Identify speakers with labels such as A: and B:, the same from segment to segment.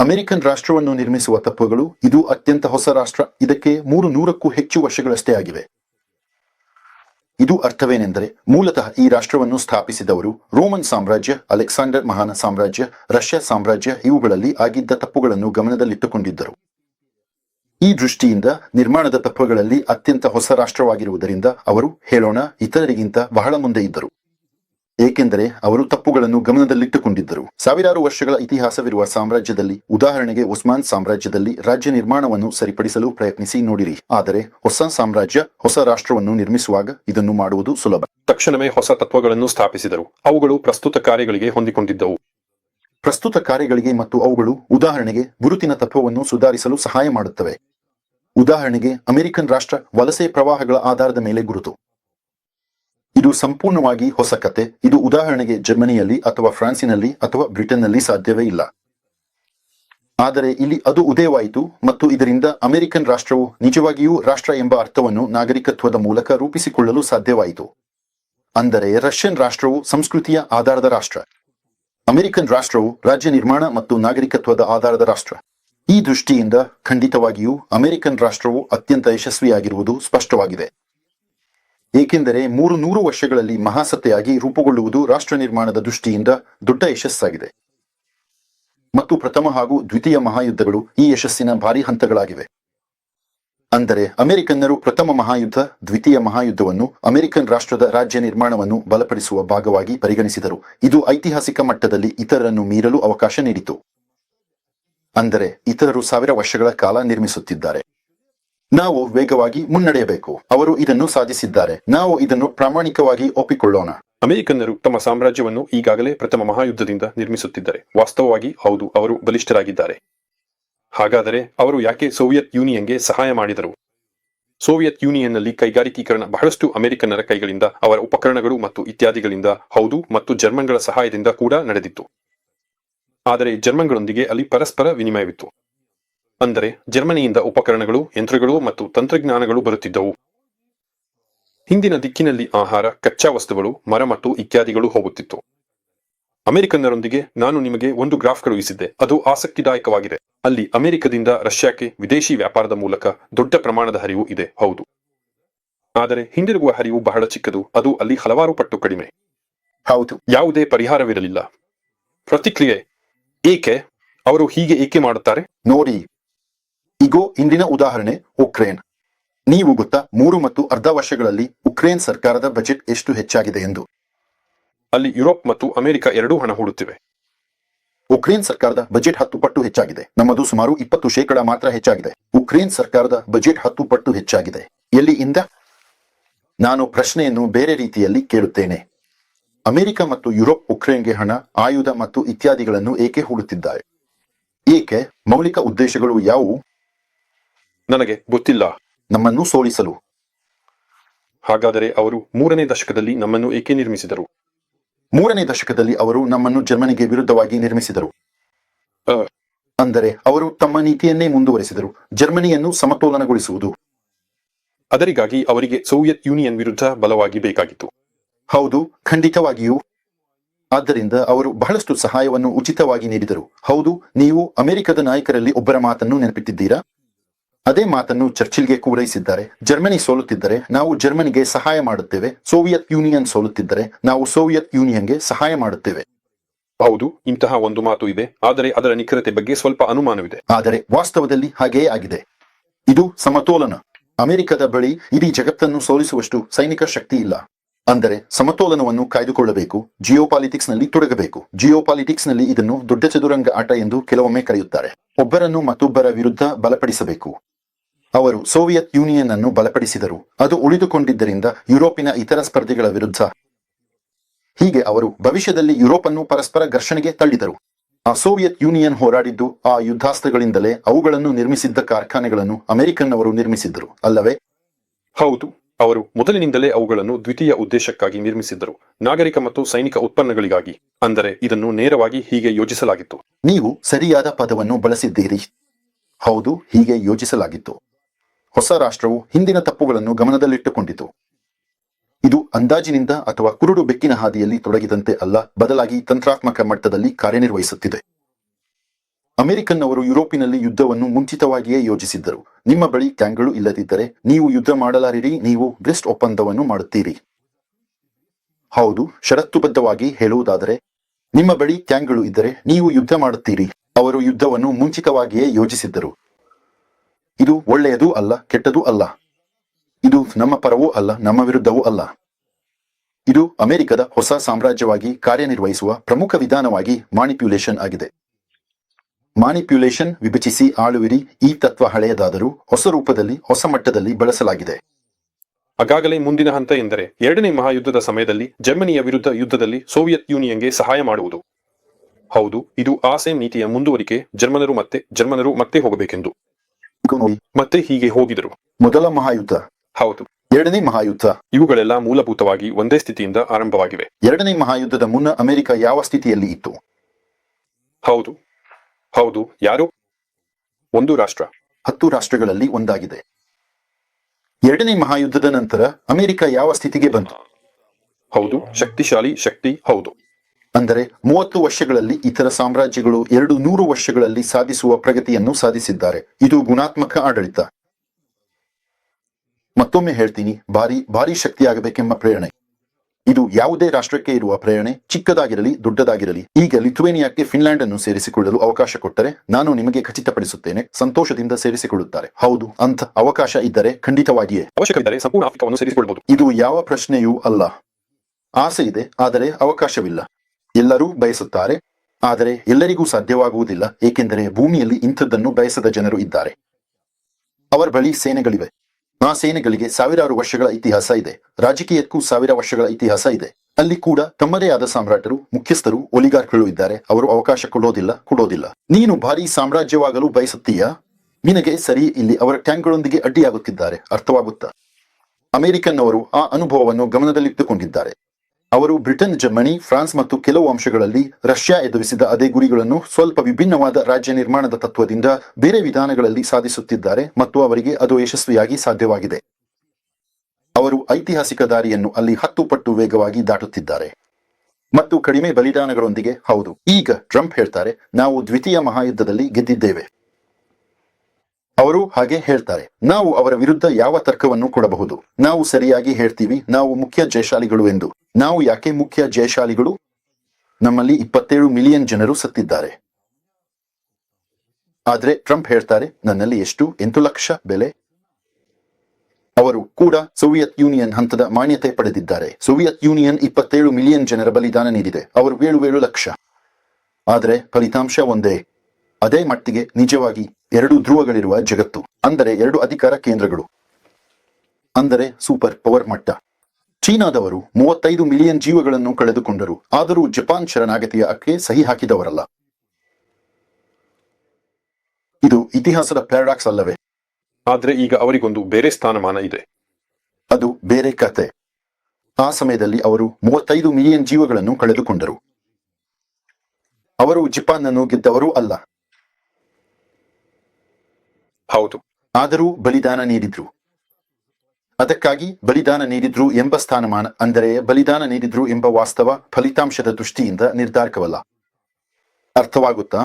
A: American ರಾಷ್ಟ್ರವನ್ನು ನಿರ್ಮಿಸುವ ತಪ್ಪುಗಳು ಇದು ಅತ್ಯಂತ ಹೊಸ ರಾಷ್ಟ್ರ. ಇದಕ್ಕೆ ಮೂರು ನೂರಕ್ಕೂ ಹೆಚ್ಚು ವರ್ಷಗಳಷ್ಟೇ ಆಗಿವೆ. ಇದು ಅರ್ಥವೇನೆಂದರೆ ಮೂಲತಃ ಈ ರಾಷ್ಟ್ರವನ್ನು ಸ್ಥಾಪಿಸಿದವರು ರೋಮನ್ ಸಾಮ್ರಾಜ್ಯ, ಅಲೆಕ್ಸಾಂಡರ್ ಮಹಾನ ಸಾಮ್ರಾಜ್ಯ, ರಷ್ಯಾ ಸಾಮ್ರಾಜ್ಯ ಇವುಗಳಲ್ಲಿ ಆಗಿದ್ದ ತಪ್ಪುಗಳನ್ನು ಗಮನದಲ್ಲಿಟ್ಟುಕೊಂಡಿದ್ದರು. ಈ ದೃಷ್ಟಿಯಿಂದ ನಿರ್ಮಾಣದ ತತ್ವಗಳಲ್ಲಿ ಅತ್ಯಂತ ಹೊಸ ರಾಷ್ಟ್ರವಾಗಿರುವುದರಿಂದ ಅವರು ಹೇಳೋಣ ಇತರರಿಗಿಂತ ಬಹಳ ಮುಂದೆ ಇದ್ದರು. ಏಕೆಂದರೆ ಅವರು ತಪ್ಪುಗಳನ್ನು ಗಮನದಲ್ಲಿಟ್ಟುಕೊಂಡಿದ್ದರು. ಸಾವಿರಾರು ವರ್ಷಗಳ ಇತಿಹಾಸವಿರುವ ಸಾಮ್ರಾಜ್ಯದಲ್ಲಿ ಉದಾಹರಣೆಗೆ ಉಸ್ಮಾನ್ ಸಾಮ್ರಾಜ್ಯದಲ್ಲಿ ರಾಜ್ಯ ನಿರ್ಮಾಣವನ್ನು ಸರಿಪಡಿಸಲು ಪ್ರಯತ್ನಿಸಿ ನೋಡಿರಿ. ಆದರೆ ಹೊಸ ಸಾಮ್ರಾಜ್ಯ ಹೊಸ ರಾಷ್ಟ್ರವನ್ನು ನಿರ್ಮಿಸುವಾಗ ಇದನ್ನು ಮಾಡುವುದು ಸುಲಭ.
B: ತಕ್ಷಣವೇ ಹೊಸ ತತ್ವಗಳನ್ನು ಸ್ಥಾಪಿಸಿದರು. ಅವುಗಳು ಪ್ರಸ್ತುತ ಕಾರ್ಯಗಳಿಗೆ ಹೊಂದಿಕೊಂಡಿದ್ದವು.
A: ಪ್ರಸ್ತುತ ಕಾರ್ಯಗಳಿಗೆ ಮತ್ತು ಅವುಗಳು ಉದಾಹರಣೆಗೆ ಗುರುತಿನ ತತ್ವವನ್ನು ಸುಧಾರಿಸಲು ಸಹಾಯ ಮಾಡುತ್ತವೆ. ಉದಾಹರಣೆಗೆ ಅಮೆರಿಕನ್ ರಾಷ್ಟ್ರ ವಲಸೆ ಪ್ರವಾಹಗಳ ಆಧಾರದ ಮೇಲೆ ಗುರುತು. ಇದು ಸಂಪೂರ್ಣವಾಗಿ ಹೊಸ ಕತೆ. ಇದು ಉದಾಹರಣೆಗೆ ಜರ್ಮನಿಯಲ್ಲಿ ಅಥವಾ ಫ್ರಾನ್ಸಿನಲ್ಲಿ ಅಥವಾ ಬ್ರಿಟನ್ನಲ್ಲಿ ಸಾಧ್ಯವೇ ಇಲ್ಲ. ಆದರೆ ಇಲ್ಲಿ ಅದು ಉದಯವಾಯಿತು ಮತ್ತು ಇದರಿಂದ ಅಮೆರಿಕನ್ ರಾಷ್ಟ್ರವು ನಿಜವಾಗಿಯೂ ರಾಷ್ಟ್ರ ಎಂಬ ಅರ್ಥವನ್ನು ನಾಗರಿಕತ್ವದ ಮೂಲಕ ರೂಪಿಸಿಕೊಳ್ಳಲು ಸಾಧ್ಯವಾಯಿತು. ಅಂದರೆ ರಷ್ಯನ್ ರಾಷ್ಟ್ರವು ಸಂಸ್ಕೃತಿಯ ಆಧಾರದ ರಾಷ್ಟ್ರ. ಅಮೆರಿಕನ್ ರಾಷ್ಟ್ರವು ರಾಜ್ಯ ನಿರ್ಮಾಣ ಮತ್ತು ನಾಗರಿಕತ್ವದ ಆಧಾರದ ರಾಷ್ಟ್ರ. ಈ ದೃಷ್ಟಿಯಿಂದ ಖಂಡಿತವಾಗಿಯೂ ಅಮೆರಿಕನ್ ರಾಷ್ಟ್ರವು ಅತ್ಯಂತ ಯಶಸ್ವಿಯಾಗಿರುವುದು ಸ್ಪಷ್ಟವಾಗಿದೆ. ಏಕೆಂದರೆ ಮೂರು ನೂರು ವರ್ಷಗಳಲ್ಲಿ ಮಹಾಸತ್ತೆಯಾಗಿ ರೂಪುಗೊಳ್ಳುವುದು ರಾಷ್ಟ್ರ ನಿರ್ಮಾಣದ ದೃಷ್ಟಿಯಿಂದ ದೊಡ್ಡ ಯಶಸ್ಸಾಗಿದೆ. ಮತ್ತು ಪ್ರಥಮ ಹಾಗೂ ದ್ವಿತೀಯ ಮಹಾಯುದ್ಧಗಳು ಈ ಯಶಸ್ಸಿನ ಭಾರಿ ಹಂತಗಳಾಗಿವೆ. ಅಂದರೆ ಅಮೆರಿಕನ್ನರು ಪ್ರಥಮ ಮಹಾಯುದ್ಧ, ದ್ವಿತೀಯ ಮಹಾಯುದ್ಧವನ್ನು ಅಮೆರಿಕನ್ ರಾಷ್ಟ್ರದ ರಾಜ್ಯ ನಿರ್ಮಾಣವನ್ನು ಬಲಪಡಿಸುವ ಭಾಗವಾಗಿ ಪರಿಗಣಿಸಿದರು. ಇದು ಐತಿಹಾಸಿಕ ಮಟ್ಟದಲ್ಲಿ ಇತರರನ್ನು ಮೀರಲು ಅವಕಾಶ ನೀಡಿತು. ಅಂದರೆ ಇತರರು ಸಾವಿರ ವರ್ಷಗಳ ಕಾಲ ನಿರ್ಮಿಸುತ್ತಿದ್ದಾರೆ. ನಾವು ವೇಗವಾಗಿ ಮುನ್ನಡೆಯಬೇಕು. ಅವರು ಇದನ್ನು ಸಾಧಿಸಿದ್ದಾರೆ. ನಾವು ಇದನ್ನು ಪ್ರಾಮಾಣಿಕವಾಗಿ ಒಪ್ಪಿಕೊಳ್ಳೋಣ.
B: ಅಮೆರಿಕನ್ನರು ತಮ್ಮ ಸಾಮ್ರಾಜ್ಯವನ್ನು ಈಗಾಗಲೇ ಪ್ರಥಮ ಮಹಾಯುದ್ಧದಿಂದ ನಿರ್ಮಿಸುತ್ತಿದ್ದಾರೆ. ವಾಸ್ತವವಾಗಿ ಹೌದು, ಅವರು ಬಲಿಷ್ಠರಾಗಿದ್ದಾರೆ. ಹಾಗಾದರೆ ಅವರು ಯಾಕೆ ಸೋವಿಯತ್ ಯೂನಿಯನ್ಗೆ ಸಹಾಯ ಮಾಡಿದರು? ಸೋವಿಯತ್ ಯೂನಿಯನ್ನಲ್ಲಿ ಕೈಗಾರಿಕೀಕರಣ ಬಹಳಷ್ಟು ಅಮೆರಿಕನ್ನರ ಕೈಗಳಿಂದ, ಅವರ ಉಪಕರಣಗಳು ಮತ್ತು ಇತ್ಯಾದಿಗಳಿಂದ ಹೌದು ಮತ್ತು ಜರ್ಮನ್ಗಳ ಸಹಾಯದಿಂದ ಕೂಡ ನಡೆದಿತ್ತು. ಆದರೆ ಜರ್ಮನ್ಗಳೊಂದಿಗೆ ಅಲ್ಲಿ ಪರಸ್ಪರ ವಿನಿಮಯವಿತ್ತು. ಅಂದರೆ ಜರ್ಮನಿಯಿಂದ ಉಪಕರಣಗಳು ಯಂತ್ರಗಳು ಮತ್ತು ತಂತ್ರಜ್ಞಾನಗಳು ಬರುತ್ತಿದ್ದವು. ಹಿಂದಿನ ದಿಕ್ಕಿನಲ್ಲಿ ಆಹಾರ ಕಚ್ಚಾ ವಸ್ತುಗಳು ಮರ ಮತ್ತು ಇತ್ಯಾದಿಗಳು ಹೋಗುತ್ತಿತ್ತು. ಅಮೆರಿಕನ್ನರೊಂದಿಗೆ ನಾನು ನಿಮಗೆ ಒಂದು ಗ್ರಾಫ್ ಕಳುಹಿಸಿದ್ದೆ. ಅದು ಆಸಕ್ತಿದಾಯಕವಾಗಿದೆ. ಅಲ್ಲಿ ಅಮೆರಿಕದಿಂದ ರಷ್ಯಾಕ್ಕೆ ವಿದೇಶಿ ವ್ಯಾಪಾರದ ಮೂಲಕ ದೊಡ್ಡ ಪ್ರಮಾಣದ ಹರಿವು ಇದೆ ಹೌದು. ಆದರೆ ಹಿಂದಿರುಗುವ ಹರಿವು ಬಹಳ ಚಿಕ್ಕದು. ಅದು ಅಲ್ಲಿ ಹಲವಾರು ಪಟ್ಟು ಕಡಿಮೆ.
A: ಹೌದು.
B: ಯಾವುದೇ ಪರಿಹಾರವಿರಲಿಲ್ಲ. ಪ್ರತಿಕ್ರಿಯೆ ಏಕೆ? ಅವರು ಹೀಗೆ ಏಕೆ ಮಾಡುತ್ತಾರೆ?
A: ನೋಡಿ. ಇಗೋ ಇಂದಿನ ಉದಾಹರಣೆ ಉಕ್ರೇನ್. ನೀವು ಗೊತ್ತಾ ಮೂರು ಮತ್ತು ಅರ್ಧ ವರ್ಷಗಳಲ್ಲಿ ಉಕ್ರೇನ್ ಸರ್ಕಾರದ ಬಜೆಟ್ ಎಷ್ಟು ಹೆಚ್ಚಾಗಿದೆ ಎಂದು.
B: ಅಲ್ಲಿ ಯುರೋಪ್ ಮತ್ತು ಅಮೆರಿಕ ಎರಡೂ ಹಣ ಹೂಡುತ್ತಿವೆ.
A: ಉಕ್ರೇನ್ ಸರ್ಕಾರದ ಬಜೆಟ್ ಹತ್ತು ಪಟ್ಟು ಹೆಚ್ಚಾಗಿದೆ. ನಮ್ಮದು ಸುಮಾರು ಇಪ್ಪತ್ತು ಶೇಕಡಾ ಮಾತ್ರ ಹೆಚ್ಚಾಗಿದೆ. ಉಕ್ರೇನ್ ಸರ್ಕಾರದ ಬಜೆಟ್ ಹತ್ತು ಪಟ್ಟು ಹೆಚ್ಚಾಗಿದೆ. ಎಲ್ಲಿಯಿಂದ ನಾನು ಪ್ರಶ್ನೆಯನ್ನು ಬೇರೆ ರೀತಿಯಲ್ಲಿ ಕೇಳುತ್ತೇನೆ. ಅಮೆರಿಕ ಮತ್ತು ಯುರೋಪ್ ಉಕ್ರೇನ್ಗೆ ಹಣ ಆಯುಧ ಮತ್ತು ಇತ್ಯಾದಿಗಳನ್ನು ಏಕೆ ಹೂಡುತ್ತಿದ್ದಾರೆ? ಏಕೆ? ಮೌಲಿಕ ಉದ್ದೇಶಗಳು ಯಾವುವು?
B: ನನಗೆ ಗೊತ್ತಿಲ್ಲ.
A: ನಮ್ಮನ್ನು ಸೋಲಿಸಲು.
B: ಹಾಗಾದರೆ ಅವರು ಮೂರನೇ ದಶಕದಲ್ಲಿ ನಮ್ಮನ್ನು ಏಕೆ ನಿರ್ಮಿಸಿದರು?
A: ಮೂರನೇ ದಶಕದಲ್ಲಿ ಅವರು ನಮ್ಮನ್ನು ಜರ್ಮನಿಗೆ ವಿರುದ್ಧವಾಗಿ ನಿರ್ಮಿಸಿದರು. ಅಂದರೆ ಅವರು ತಮ್ಮ ನೀತಿಯನ್ನೇ ಮುಂದುವರೆಸಿದರು ಜರ್ಮನಿಯನ್ನು ಸಮತೋಲನಗೊಳಿಸುವುದು.
B: ಅದರಿಗಾಗಿ ಅವರಿಗೆ ಸೋವಿಯತ್ ಯೂನಿಯನ್ ವಿರುದ್ಧ ಬಲವಾಗಿ ಬೇಕಾಗಿತ್ತು.
A: ಹೌದು ಖಂಡಿತವಾಗಿಯೂ. ಆದ್ದರಿಂದ ಅವರು ಬಹಳಷ್ಟು ಸಹಾಯವನ್ನು ಉಚಿತವಾಗಿ ನೀಡಿದರು. ಹೌದು ನೀವು ಅಮೆರಿಕದ ನಾಯಕರಲ್ಲಿ ಒಬ್ಬರ ಮಾತನ್ನು ನೆನಪಿಟ್ಟಿದ್ದೀರಾ? ಅದೇ ಮಾತನ್ನು ಚರ್ಚಿಲ್ಗೆ ಪೂರೈಸಿದ್ದಾರೆ ಜರ್ಮನಿ ಸೋಲುತ್ತಿದ್ದರೆ ನಾವು ಜರ್ಮನಿಗೆ ಸಹಾಯ ಮಾಡುತ್ತೇವೆ. ಸೋವಿಯತ್ ಯೂನಿಯನ್ ಸೋಲುತ್ತಿದ್ದರೆ ನಾವು ಸೋವಿಯತ್ ಯೂನಿಯನ್ಗೆ ಸಹಾಯ ಮಾಡುತ್ತೇವೆ.
B: ಹೌದು ಇಂತಹ ಒಂದು ಮಾತು ಇದೆ. ಆದರೆ ಅದರ ನಿಖರತೆ ಬಗ್ಗೆ ಸ್ವಲ್ಪ ಅನುಮಾನವಿದೆ.
A: ಆದರೆ ವಾಸ್ತವದಲ್ಲಿ ಹಾಗೆಯೇ ಆಗಿದೆ. ಇದು ಸಮತೋಲನ. ಅಮೆರಿಕದ ಬಳಿ ಇಡೀ ಜಗತ್ತನ್ನು ಸೋಲಿಸುವಷ್ಟು ಸೈನಿಕ ಶಕ್ತಿ ಇಲ್ಲ. ಅಂದರೆ ಸಮತೋಲನವನ್ನು ಕಾಯ್ದುಕೊಳ್ಳಬೇಕು ಜಿಯೋಪಾಲಿಟಿಕ್ಸ್ನಲ್ಲಿ ತೊಡಗಬೇಕು. ಜಿಯೋಪಾಲಿಟಿಕ್ಸ್ನಲ್ಲಿ ಇದನ್ನು ದೊಡ್ಡ ಚದುರಂಗ ಆಟ ಎಂದು ಕೆಲವೊಮ್ಮೆ ಕರೆಯುತ್ತಾರೆ. ಒಬ್ಬರನ್ನು ಮತ್ತೊಬ್ಬರ ವಿರುದ್ಧ ಬಲಪಡಿಸಬೇಕು. ಅವರು ಸೋವಿಯತ್ ಯೂನಿಯನ್ ಅನ್ನು ಬಲಪಡಿಸಿದರು. ಅದು ಉಳಿದುಕೊಂಡಿದ್ದರಿಂದ ಯುರೋಪಿನ ಇತರ ಸ್ಪರ್ಧಿಗಳ ವಿರುದ್ಧ. ಹೀಗೆ ಅವರು ಭವಿಷ್ಯದಲ್ಲಿ ಯುರೋಪ್ ಅನ್ನು ಪರಸ್ಪರ ಘರ್ಷಣೆಗೆ ತಳ್ಳಿದರು. ಆ ಸೋವಿಯತ್ ಯೂನಿಯನ್ ಹೋರಾಡಿದ್ದು ಆ ಯುದ್ಧಾಸ್ತ್ರಗಳಿಂದಲೇ ಅವುಗಳನ್ನು ನಿರ್ಮಿಸಿದ್ದ ಕಾರ್ಖಾನೆಗಳನ್ನು ಅಮೆರಿಕನ್ನವರು ನಿರ್ಮಿಸಿದ್ದರು. ಅಲ್ಲವೇ?
B: ಹೌದು ಅವರು ಮೊದಲಿನಿಂದಲೇ ಅವುಗಳನ್ನು ದ್ವಿತೀಯ ಉದ್ದೇಶಕ್ಕಾಗಿ ನಿರ್ಮಿಸಿದ್ದರು ನಾಗರಿಕ ಮತ್ತು ಸೈನಿಕ ಉತ್ಪನ್ನಗಳಿಗಾಗಿ. ಅಂದರೆ ಇದನ್ನು ನೇರವಾಗಿ ಹೀಗೆ ಯೋಜಿಸಲಾಗಿತ್ತು.
A: ನೀವು ಸರಿಯಾದ ಪದವನ್ನು ಬಳಸಿದ್ದೀರಿ. ಹೌದು ಹೀಗೆ ಯೋಜಿಸಲಾಗಿತ್ತು. ಹೊಸ ರಾಷ್ಟ್ರವು ಹಿಂದಿನ ತಪ್ಪುಗಳನ್ನು ಗಮನದಲ್ಲಿಟ್ಟುಕೊಂಡಿತು. ಇದು ಅಂದಾಜಿನಿಂದ ಅಥವಾ ಕುರುಡು ಬೆಕ್ಕಿನ ಹಾದಿಯಲ್ಲಿ ತೊಡಗಿದಂತೆ ಅಲ್ಲ, ಬದಲಾಗಿ ತಂತ್ರಾತ್ಮಕ ಮಟ್ಟದಲ್ಲಿ ಕಾರ್ಯನಿರ್ವಹಿಸುತ್ತಿದೆ. ಅಮೆರಿಕನ್ನವರು ಯುರೋಪಿನಲ್ಲಿ ಯುದ್ಧವನ್ನು ಮುಂಚಿತವಾಗಿಯೇ ಯೋಜಿಸಿದ್ದರು. ನಿಮ್ಮ ಬಳಿ ಟ್ಯಾಂಕ್ಗಳು ಇಲ್ಲದಿದ್ದರೆ ನೀವು ಯುದ್ಧ ಮಾಡಲಾರಿರಿ, ನೀವು ಬ್ರೆಸ್ಟ್ ಒಪ್ಪಂದವನ್ನು ಮಾಡುತ್ತೀರಿ. ಹೌದು, ಷರತ್ತುಬದ್ಧವಾಗಿ ಹೇಳುವುದಾದರೆ, ನಿಮ್ಮ ಬಳಿ ಟ್ಯಾಂಕ್ಗಳು ಇದ್ದರೆ ನೀವು ಯುದ್ಧ ಮಾಡುತ್ತೀರಿ. ಅವರು ಯುದ್ಧವನ್ನು ಮುಂಚಿತವಾಗಿಯೇ ಯೋಜಿಸಿದ್ದರು. ಇದು ಒಳ್ಳೆಯದೂ ಅಲ್ಲ, ಕೆಟ್ಟದೂ ಅಲ್ಲ. ಇದು ನಮ್ಮ ಪರವೂ ಅಲ್ಲ, ನಮ್ಮ ವಿರುದ್ಧವೂ ಅಲ್ಲ. ಇದು ಅಮೆರಿಕದ ಹೊಸ ಸಾಮ್ರಾಜ್ಯವಾಗಿ ಕಾರ್ಯನಿರ್ವಹಿಸುವ ಪ್ರಮುಖ ವಿಧಾನವಾಗಿ ಮಾನಿಪ್ಯುಲೇಷನ್ ಆಗಿದೆ. ಮಾನಿಪ್ಯುಲೇಷನ್ ವಿಭಜಿಸಿ ಆಳುವಿರಿ, ಈ ತತ್ವ ಹಳೆಯದಾದರೂ ಹೊಸ ರೂಪದಲ್ಲಿ, ಹೊಸ ಮಟ್ಟದಲ್ಲಿ ಬಳಸಲಾಗಿದೆ.
B: ಆಗಾಗಲೇ ಮುಂದಿನ ಹಂತ ಎಂದರೆ, ಎರಡನೇ ಮಹಾಯುದ್ಧದ ಸಮಯದಲ್ಲಿ ಜರ್ಮನಿಯ ವಿರುದ್ಧ ಯುದ್ಧದಲ್ಲಿ ಸೋವಿಯತ್ ಯೂನಿಯನ್ಗೆ ಸಹಾಯ ಮಾಡುವುದು. ಹೌದು, ಇದು ಆ ಸೇಮ್ ನೀತಿಯ ಮುಂದುವರಿಕೆ, ಜರ್ಮನರು ಮತ್ತೆ ಜರ್ಮನರು ಮತ್ತೆ ಹೋಗಬೇಕೆಂದು. ಮತ್ತೆ ಹೀಗೆ ಹೋಗಿದರು.
A: ಮೊದಲ ಮಹಾಯುದ್ಧ.
B: ಹೌದು.
A: ಎರಡನೇ ಮಹಾಯುದ್ಧ.
B: ಇವುಗಳೆಲ್ಲ ಮೂಲಭೂತವಾಗಿ ಒಂದೇ ಸ್ಥಿತಿಯಿಂದ ಆರಂಭವಾಗಿವೆ.
A: ಎರಡನೇ ಮಹಾಯುದ್ಧದ ಮುನ್ನ ಅಮೆರಿಕ ಯಾವ ಸ್ಥಿತಿಯಲ್ಲಿ ಇತ್ತು?
B: ಹೌದು. ಹೌದು. ಯಾರು? ಒಂದು ರಾಷ್ಟ್ರ.
A: ಹತ್ತು ರಾಷ್ಟ್ರಗಳಲ್ಲಿ ಒಂದಾಗಿದೆ. ಎರಡನೇ ಮಹಾಯುದ್ಧದ ನಂತರ ಅಮೆರಿಕ ಯಾವ ಸ್ಥಿತಿಗೆ ಬಂತು?
B: ಹೌದು. ಶಕ್ತಿಶಾಲಿ ಶಕ್ತಿ ಹೌದು.
A: ಅಂದರೆ ಮೂವತ್ತು ವರ್ಷಗಳಲ್ಲಿ ಇತರ ಸಾಮ್ರಾಜ್ಯಗಳು ಎರಡು ನೂರು ವರ್ಷಗಳಲ್ಲಿ ಸಾಧಿಸುವ ಪ್ರಗತಿಯನ್ನು ಸಾಧಿಸಿದ್ದಾರೆ. ಇದು ಗುಣಾತ್ಮಕ ಆಡಳಿತ. ಮತ್ತೊಮ್ಮೆ ಹೇಳ್ತೀನಿ ಭಾರಿ ಭಾರಿ ಶಕ್ತಿಯಾಗಬೇಕೆಂಬ ಪ್ರೇರಣೆ. ಇದು ಯಾವುದೇ ರಾಷ್ಟ್ರಕ್ಕೆ ಇರುವ ಪ್ರೇರಣೆ ಚಿಕ್ಕದಾಗಿರಲಿ ದೊಡ್ಡದಾಗಿರಲಿ. ಈಗ ಲಿಥುವೇನಿಯಾಕ್ಕೆ ಫಿನ್ಲ್ಯಾಂಡ್ ಅನ್ನು ಸೇರಿಸಿಕೊಳ್ಳಲು ಅವಕಾಶ ಕೊಟ್ಟರೆ ನಾನು ನಿಮಗೆ ಖಚಿತಪಡಿಸುತ್ತೇನೆ ಸಂತೋಷದಿಂದ ಸೇರಿಸಿಕೊಳ್ಳುತ್ತಾರೆ. ಹೌದು ಅಂತ ಅವಕಾಶ ಇದ್ದರೆ ಖಂಡಿತವಾಗಿಯೇ.
B: ಅವಶ್ಯಕವಿದ್ದರೆ ಸಂಪೂರ್ಣ ಆಫ್ರಿಕಾವನ್ನು ಸೇರಿಸಿಕೊಳ್ಳಬಹುದು.
A: ಇದು ಯಾವ ಪ್ರಶ್ನೆಯೂ ಅಲ್ಲ. ಆಸೆ ಇದೆ ಆದರೆ ಅವಕಾಶವಿಲ್ಲ. ಎಲ್ಲರೂ ಬಯಸುತ್ತಾರೆ, ಆದರೆ ಎಲ್ಲರಿಗೂ ಸಾಧ್ಯವಾಗುವುದಿಲ್ಲ, ಏಕೆಂದರೆ ಭೂಮಿಯಲ್ಲಿ ಇಂಥದ್ದನ್ನು ಬಯಸದ ಜನರು ಇದ್ದಾರೆ. ಅವರ ಬಳಿ ಸೇನೆಗಳಿವೆ. ಆ ಸೇನೆಗಳಿಗೆ ಸಾವಿರಾರು ವರ್ಷಗಳ ಇತಿಹಾಸ ಇದೆ. ರಾಜಕೀಯಕ್ಕೂ ಸಾವಿರ ವರ್ಷಗಳ ಇತಿಹಾಸ ಇದೆ. ಅಲ್ಲಿ ಕೂಡ ತಮ್ಮದೇ ಆದ ಸಾಮ್ರಾಟರು, ಮುಖ್ಯಸ್ಥರು ಒಲಿಗಾರ್ಗಳು ಇದ್ದಾರೆ. ಅವರು ಅವಕಾಶ ಕೊಡೋದಿಲ್ಲ ಕೊಡೋದಿಲ್ಲ. ನೀನು ಭಾರಿ ಸಾಮ್ರಾಜ್ಯವಾಗಲು ಬಯಸುತ್ತೀಯಾ? ನಿನಗೆ ಸರಿ, ಇಲ್ಲಿ ಅವರ ಟ್ಯಾಂಕ್ಗಳೊಂದಿಗೆ ಅಡ್ಡಿಯಾಗುತ್ತಿದ್ದಾರೆ. ಅರ್ಥವಾಗುತ್ತಾ? ಅಮೆರಿಕನ್ ಅವರು ಆ ಅನುಭವವನ್ನು ಗಮನದಲ್ಲಿಟ್ಟುಕೊಂಡಿದ್ದಾರೆ. ಅವರು ಬ್ರಿಟನ್, ಜರ್ಮನಿ, ಫ್ರಾನ್ಸ್ ಮತ್ತು ಕೆಲವು ಅಂಶಗಳಲ್ಲಿ ರಷ್ಯಾ ಎದುರಿಸಿದ ಅದೇ ಗುರಿಗಳನ್ನು ಸ್ವಲ್ಪ ವಿಭಿನ್ನವಾದ ರಾಜ್ಯ ನಿರ್ಮಾಣದ ತತ್ವದಿಂದ ಬೇರೆ ವಿಧಾನಗಳಲ್ಲಿ ಸಾಧಿಸುತ್ತಿದ್ದಾರೆ ಮತ್ತು ಅವರಿಗೆ ಅದು ಯಶಸ್ವಿಯಾಗಿ ಸಾಧ್ಯವಾಗಿದೆ. ಅವರು ಐತಿಹಾಸಿಕ ದಾರಿಯನ್ನು ಅಲ್ಲಿ ಹತ್ತು ಪಟ್ಟು ವೇಗವಾಗಿ ದಾಟುತ್ತಿದ್ದಾರೆ. ಮತ್ತು ಕಡಿಮೆ ಬಲಿದಾನಗಳೊಂದಿಗೆ, ಹೌದು, ಈಗ ಟ್ರಂಪ್ ಹೇಳ್ತಾರೆ, ನಾವು ದ್ವಿತೀಯ ಮಹಾಯುದ್ಧದಲ್ಲಿ ಗೆದ್ದಿದ್ದೇವೆ. ಅವರು ಹಾಗೆ ಹೇಳ್ತಾರೆ, ನಾವು ಅವರ ವಿರುದ್ಧ ಯಾವ ತರ್ಕವನ್ನು ಕೊಡಬಹುದು? ನಾವು ಸರಿಯಾಗಿ ಹೇಳ್ತೀವಿ, ನಾವು ಮುಖ್ಯ ಜಯಶಾಲಿಗಳು ಎಂದು. ನಾವು ಯಾಕೆ ಮುಖ್ಯ ಜಯಶಾಲಿಗಳು? ನಮ್ಮಲ್ಲಿ ಇಪ್ಪತ್ತೇಳು ಮಿಲಿಯನ್ ಜನರು ಸತ್ತಿದ್ದಾರೆ. ಆದ್ರೆ ಟ್ರಂಪ್ ಹೇಳ್ತಾರೆ, ನನ್ನಲ್ಲಿ ಎಷ್ಟು? ಎಂಟು ಲಕ್ಷ ಬೆಲೆ. ಅವರು ಕೂಡ ಸೋವಿಯತ್ ಯೂನಿಯನ್ ಹಂತದ ಮಾನ್ಯತೆ ಪಡೆದಿದ್ದಾರೆ. ಸೋವಿಯತ್ ಯೂನಿಯನ್ ಇಪ್ಪತ್ತೇಳು ಮಿಲಿಯನ್ ಜನರ ಬಲಿದಾನ ನೀಡಿದೆ. ಅವರು ಏಳು ಏಳು ಲಕ್ಷ. ಆದರೆ ಫಲಿತಾಂಶ ಒಂದೇ. ಅದೇ ಮಟ್ಟಿಗೆ ನಿಜವಾಗಿ ಎರಡು ಧ್ರುವಗಳಿರುವ ಜಗತ್ತು. ಅಂದರೆ ಎರಡು ಅಧಿಕಾರ ಕೇಂದ್ರಗಳು. ಅಂದರೆ ಸೂಪರ್ ಪವರ್ ಮಟ್ಟ. ಚೀನಾದವರು ಮೂವತ್ತೈದು ಮಿಲಿಯನ್ ಜೀವಗಳನ್ನು ಕಳೆದುಕೊಂಡರು. ಆದರೂ ಜಪಾನ್ ಶರಣಾಗತಿಯ ಅಕ್ಕೆ ಸಹಿ ಹಾಕಿದವರಲ್ಲ. ಇದು ಇತಿಹಾಸದ ಪ್ಯಾರಾಡಾಕ್ಸ್ ಅಲ್ಲವೇ?
B: ಆದರೆ ಈಗ ಅವರಿಗೊಂದು ಬೇರೆ ಸ್ಥಾನಮಾನ ಇದೆ.
A: ಅದು ಬೇರೆ ಕತೆ. ಆ ಸಮಯದಲ್ಲಿ ಅವರು ಮೂವತ್ತೈದು ಮಿಲಿಯನ್ ಜೀವಗಳನ್ನು ಕಳೆದುಕೊಂಡರು. ಅವರು ಜಪಾನ್ ಅನ್ನು ಗೆದ್ದವರೂ ಅಲ್ಲ.
B: ಹೌದು.
A: ಆದರೂ ಬಲಿದಾನ ನೀಡಿದ್ರು. ಅದಕ್ಕಾಗಿ ಬಲಿದಾನ ನೀಡಿದ್ರು ಎಂಬ ಸ್ಥಾನಮಾನ, ಅಂದರೆ ಬಲಿದಾನ ನೀಡಿದ್ರು ಎಂಬ ವಾಸ್ತವ ಫಲಿತಾಂಶದ ದೃಷ್ಟಿಯಿಂದ ನಿರ್ಧಾರಕವಲ್ಲ. ಅರ್ಥವಾಗುತ್ತಾ?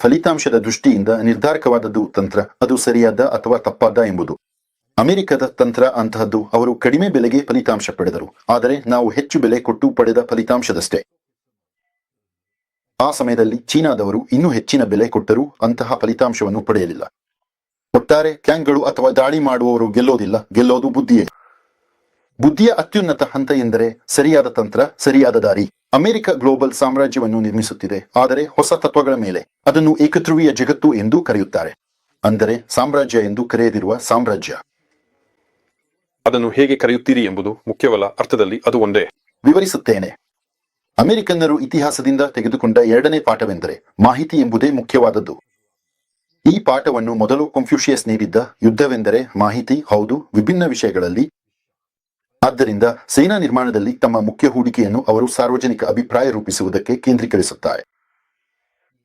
A: ಫಲಿತಾಂಶದ ದೃಷ್ಟಿಯಿಂದ ನಿರ್ಧಾರಕವಾದದ್ದು ತಂತ್ರ, ಅದು ಸರಿಯಾದ ಅಥವಾ ತಪ್ಪಾದ ಎಂಬುದು. ಅಮೆರಿಕದ ತಂತ್ರ ಅಂತಹದ್ದು, ಅವರು ಕಡಿಮೆ ಬೆಲೆಗೆ ಫಲಿತಾಂಶ ಪಡೆದರು, ಆದರೆ ನಾವು ಹೆಚ್ಚು ಬೆಲೆ ಕೊಟ್ಟು ಪಡೆದ ಫಲಿತಾಂಶದಷ್ಟೇ. ಆ ಸಮಯದಲ್ಲಿ ಚೀನಾದವರು ಇನ್ನೂ ಹೆಚ್ಚಿನ ಬೆಲೆ ಕೊಟ್ಟರೂ ಅಂತಹ ಫಲಿತಾಂಶವನ್ನು ಪಡೆಯಲಿಲ್ಲ. ಒಟ್ಟಾರೆ ಕ್ಯಾಂಗ್ಗಳು ಅಥವಾ ದಾಳಿ ಮಾಡುವವರು ಗೆಲ್ಲೋದಿಲ್ಲ ಗೆಲ್ಲೋದು ಬುದ್ಧಿಯೇ? ಬುದ್ಧಿಯ ಅತ್ಯುನ್ನತ ಹಂತ ಎಂದರೆ ಸರಿಯಾದ ತಂತ್ರ ಸರಿಯಾದ ದಾರಿ. ಅಮೆರಿಕ ಗ್ಲೋಬಲ್ ಸಾಮ್ರಾಜ್ಯವನ್ನು ನಿರ್ಮಿಸುತ್ತಿದೆ ಆದರೆ ಹೊಸ ತತ್ವಗಳ ಮೇಲೆ. ಅದನ್ನು ಏಕಧ್ರುವೀಯ ಜಗತ್ತು ಎಂದು ಕರೆಯುತ್ತಾರೆ. ಅಂದರೆ ಸಾಮ್ರಾಜ್ಯ ಎಂದು ಕರೆಯದಿರುವ ಸಾಮ್ರಾಜ್ಯ.
B: ಅದನ್ನು ಹೇಗೆ ಕರೆಯುತ್ತೀರಿ ಎಂಬುದು ಮುಖ್ಯವಲ್ಲ ಅರ್ಥದಲ್ಲಿ ಅದು ಒಂದೇ.
A: ವಿವರಿಸುತ್ತೇನೆ. ಅಮೆರಿಕನ್ನರು ಇತಿಹಾಸದಿಂದ ತೆಗೆದುಕೊಂಡ ಎರಡನೇ ಪಾಠವೆಂದರೆ ಮಾಹಿತಿ ಎಂಬುದೇ ಮುಖ್ಯವಾದದ್ದು. ಈ ಪಾಠವನ್ನು ಮೊದಲು ಕಂಫ್ಯೂಷಿಯಸ್ ನೀಡಿದ್ದ ಯುದ್ಧವೆಂದರೆ ಮಾಹಿತಿ, ಹೌದು, ವಿಭಿನ್ನ ವಿಷಯಗಳಲ್ಲಿ. ಆದ್ದರಿಂದ ಸೇನಾ ನಿರ್ಮಾಣದಲ್ಲಿ ತಮ್ಮ ಮುಖ್ಯ ಹೂಡಿಕೆಯನ್ನು ಅವರು ಸಾರ್ವಜನಿಕ ಅಭಿಪ್ರಾಯ ರೂಪಿಸುವುದಕ್ಕೆ ಕೇಂದ್ರೀಕರಿಸುತ್ತಾರೆ.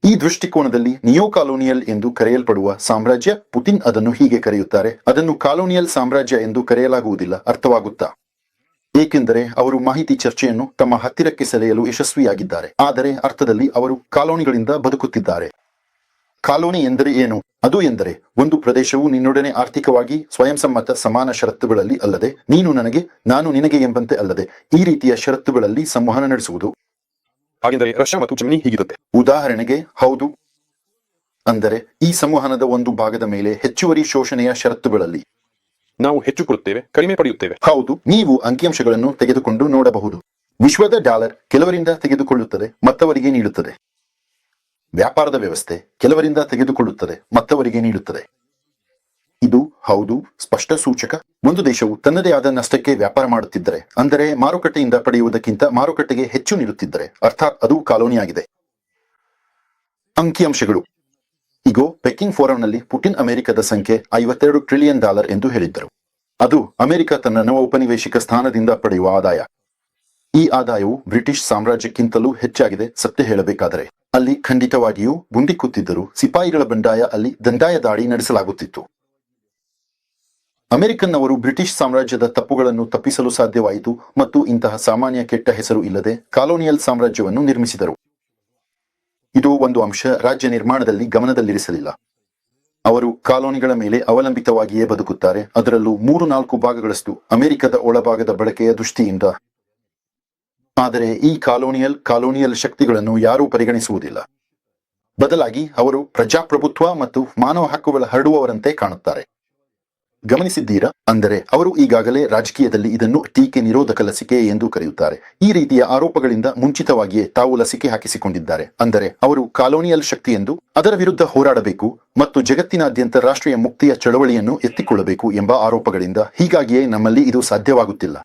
A: ಈ ದೃಷ್ಟಿಕೋನದಲ್ಲಿ ನಿಯೋ ಕಾಲೋನಿಯಲ್ ಎಂದು ಕರೆಯಲ್ಪಡುವ ಸಾಮ್ರಾಜ್ಯ ಪುತಿನ್ ಅದನ್ನು ಹೀಗೆ ಕರೆಯುತ್ತಾರೆ, ಅದನ್ನು ಕಾಲೋನಿಯಲ್ ಸಾಮ್ರಾಜ್ಯ ಎಂದು ಕರೆಯಲಾಗುವುದಿಲ್ಲ, ಅರ್ಥವಾಗುತ್ತಾ? ಏಕೆಂದರೆ ಅವರು ಮಾಹಿತಿ ಚರ್ಚೆಯನ್ನು ತಮ್ಮ ಹತ್ತಿರಕ್ಕೆ ಸೆಳೆಯಲು ಯಶಸ್ವಿಯಾಗಿದ್ದಾರೆ, ಆದರೆ ಅರ್ಥದಲ್ಲಿ ಅವರು ಕಾಲೋನಿಗಳಿಂದ ಬದುಕುತ್ತಿದ್ದಾರೆ. ಕಾಲೋನಿ ಎಂದರೆ ಏನು? ಅದು ಎಂದರೆ ಒಂದು ಪ್ರದೇಶವು ನಿನ್ನೊಡನೆ ಆರ್ಥಿಕವಾಗಿ ಸ್ವಯಂಸಮ್ಮತ ಸಮಾನ ಷರತ್ತುಗಳಲ್ಲಿ ಅಲ್ಲದೆ ನೀನು ನನಗೆ ನಾನು ನಿನಗೆ ಎಂಬಂತೆ ಅಲ್ಲದೆ ಈ ರೀತಿಯ ಷರತ್ತುಗಳಲ್ಲಿ ಸಂವಹನ ನಡೆಸುವುದು.
B: ಹಾಗೆಂದರೆ ರಷ್ಯಾ ಮತ್ತು ಜರ್ಮನಿ ಹೀಗಿರುತ್ತೆ
A: ಉದಾಹರಣೆಗೆ ಹೌದು. ಅಂದರೆ ಈ ಸಂವಹನದ ಒಂದು ಭಾಗದ ಮೇಲೆ ಹೆಚ್ಚುವರಿ ಶೋಷಣೆಯ ಷರತ್ತುಗಳಲ್ಲಿ.
B: ನಾವು ಹೆಚ್ಚು ಕೊಡುತ್ತೇವೆ ಕಡಿಮೆ ಪಡೆಯುತ್ತೇವೆ.
A: ಹೌದು ನೀವು ಅಂಕಿಅಂಶಗಳನ್ನು ತೆಗೆದುಕೊಂಡು ನೋಡಬಹುದು. ವಿಶ್ವದ ಡಾಲರ್ ಕೆಲವರಿಂದ ತೆಗೆದುಕೊಳ್ಳುತ್ತದೆ ಮತ್ತವರಿಗೆ ನೀಡುತ್ತದೆ. ವ್ಯಾಪಾರದ ವ್ಯವಸ್ಥೆ ಕೆಲವರಿಂದ ತೆಗೆದುಕೊಳ್ಳುತ್ತದೆ, ಮತ್ತವರಿಗೆ ನೀಡುತ್ತದೆ. ಇದು ಹೌದು, ಸ್ಪಷ್ಟ ಸೂಚಕ. ಒಂದು ದೇಶವು ತನ್ನದೇ ಆದ ನಷ್ಟಕ್ಕೆ ವ್ಯಾಪಾರ ಮಾಡುತ್ತಿದ್ದರೆ, ಅಂದರೆ ಮಾರುಕಟ್ಟೆಯಿಂದ ಪಡೆಯುವುದಕ್ಕಿಂತ ಮಾರುಕಟ್ಟೆಗೆ ಹೆಚ್ಚು ನೀಡುತ್ತಿದ್ದರೆ, ಅರ್ಥಾತ್ ಅದು ಕಾಲೋನಿಯಾಗಿದೆ. ಅಂಕಿಅಂಶಗಳು. ಇಗೋ ಪೆಕಿಂಗ್ ಫೋರಂನಲ್ಲಿ ಪುಟಿನ್ ಅಮೆರಿಕದ ಸಂಖ್ಯೆ ಐವತ್ತೆರಡು ಟ್ರಿಲಿಯನ್ ಡಾಲರ್ ಎಂದು ಹೇಳಿದ್ದರು. ಅದು ಅಮೆರಿಕ ತನ್ನ ನವ ಸ್ಥಾನದಿಂದ ಪಡೆಯುವ ಆದಾಯ. ಈ ಆದಾಯವು ಬ್ರಿಟಿಷ್ ಸಾಮ್ರಾಜ್ಯಕ್ಕಿಂತಲೂ ಹೆಚ್ಚಾಗಿದೆ ಸತ್ಯ ಹೇಳಬೇಕಾದರೆ. ಅಲ್ಲಿ ಖಂಡಿತವಾಗಿಯೂ ಗುಂಡಿ ಕೂತಿದ್ದರು ಸಿಪಾಯಿಗಳ ಬಂಡಾಯ ಅಲ್ಲಿ ದಂಡಾಯ ದಾಳಿ ನಡೆಸಲಾಗುತ್ತಿತ್ತು. ಅಮೆರಿಕನ್ನವರು ಬ್ರಿಟಿಷ್ ಸಾಮ್ರಾಜ್ಯದ ತಪ್ಪುಗಳನ್ನು ತಪ್ಪಿಸಲು ಸಾಧ್ಯವಾಯಿತು ಮತ್ತು ಇಂತಹ ಸಾಮಾನ್ಯ ಕೆಟ್ಟ ಹೆಸರು ಇಲ್ಲದೆ ಕಾಲೋನಿಯಲ್ ಸಾಮ್ರಾಜ್ಯವನ್ನು ನಿರ್ಮಿಸಿದರು. ಇದು ಒಂದು ಅಂಶ ರಾಜ್ಯ ನಿರ್ಮಾಣದಲ್ಲಿ ಗಮನದಲ್ಲಿರಿಸಲಿಲ್ಲ. ಅವರು ಕಾಲೋನಿಗಳ ಮೇಲೆ ಅವಲಂಬಿತವಾಗಿಯೇ ಬದುಕುತ್ತಾರೆ. ಅದರಲ್ಲೂ ಮೂರು ನಾಲ್ಕು ಭಾಗಗಳಷ್ಟು ಅಮೆರಿಕದ ಒಳಭಾಗದ ಬಳಕೆಯ ದೃಷ್ಟಿಯಿಂದ ಆದರೆ ಈ ಕಾಲೋನಿಯಲ್ ಕಾಲೋನಿಯಲ್ ಶಕ್ತಿಗಳನ್ನು ಯಾರೂ ಪರಿಗಣಿಸುವುದಿಲ್ಲ. ಬದಲಾಗಿ ಅವರು ಪ್ರಜಾಪ್ರಭುತ್ವ ಮತ್ತು ಮಾನವ ಹಕ್ಕುಗಳ ಹರಡುವವರಂತೆ ಕಾಣುತ್ತಾರೆ. ಗಮನಿಸಿದ್ದೀರಾ? ಅಂದರೆ ಅವರು ಈಗಾಗಲೇ ರಾಜಕೀಯದಲ್ಲಿ ಇದನ್ನು ಟೀಕೆ ನಿರೋಧಕ ಲಸಿಕೆ ಎಂದು ಕರೆಯುತ್ತಾರೆ. ಈ ರೀತಿಯ ಆರೋಪಗಳಿಂದ ಮುಂಚಿತವಾಗಿಯೇ ತಾವು ಲಸಿಕೆ ಹಾಕಿಸಿಕೊಂಡಿದ್ದಾರೆ. ಅಂದರೆ ಅವರು ಕಾಲೋನಿಯಲ್ ಶಕ್ತಿ ಎಂದು ಅದರ ವಿರುದ್ಧ ಹೋರಾಡಬೇಕು ಮತ್ತು ಜಗತ್ತಿನಾದ್ಯಂತ ರಾಷ್ಟ್ರೀಯ ಮುಕ್ತಿಯ ಚಳವಳಿಯನ್ನು ಎತ್ತಿಕೊಳ್ಳಬೇಕು ಎಂಬ ಆರೋಪಗಳಿಂದ ಹೀಗಾಗಿಯೇ ನಮ್ಮಲ್ಲಿ ಇದು ಸಾಧ್ಯವಾಗುತ್ತಿಲ್ಲ.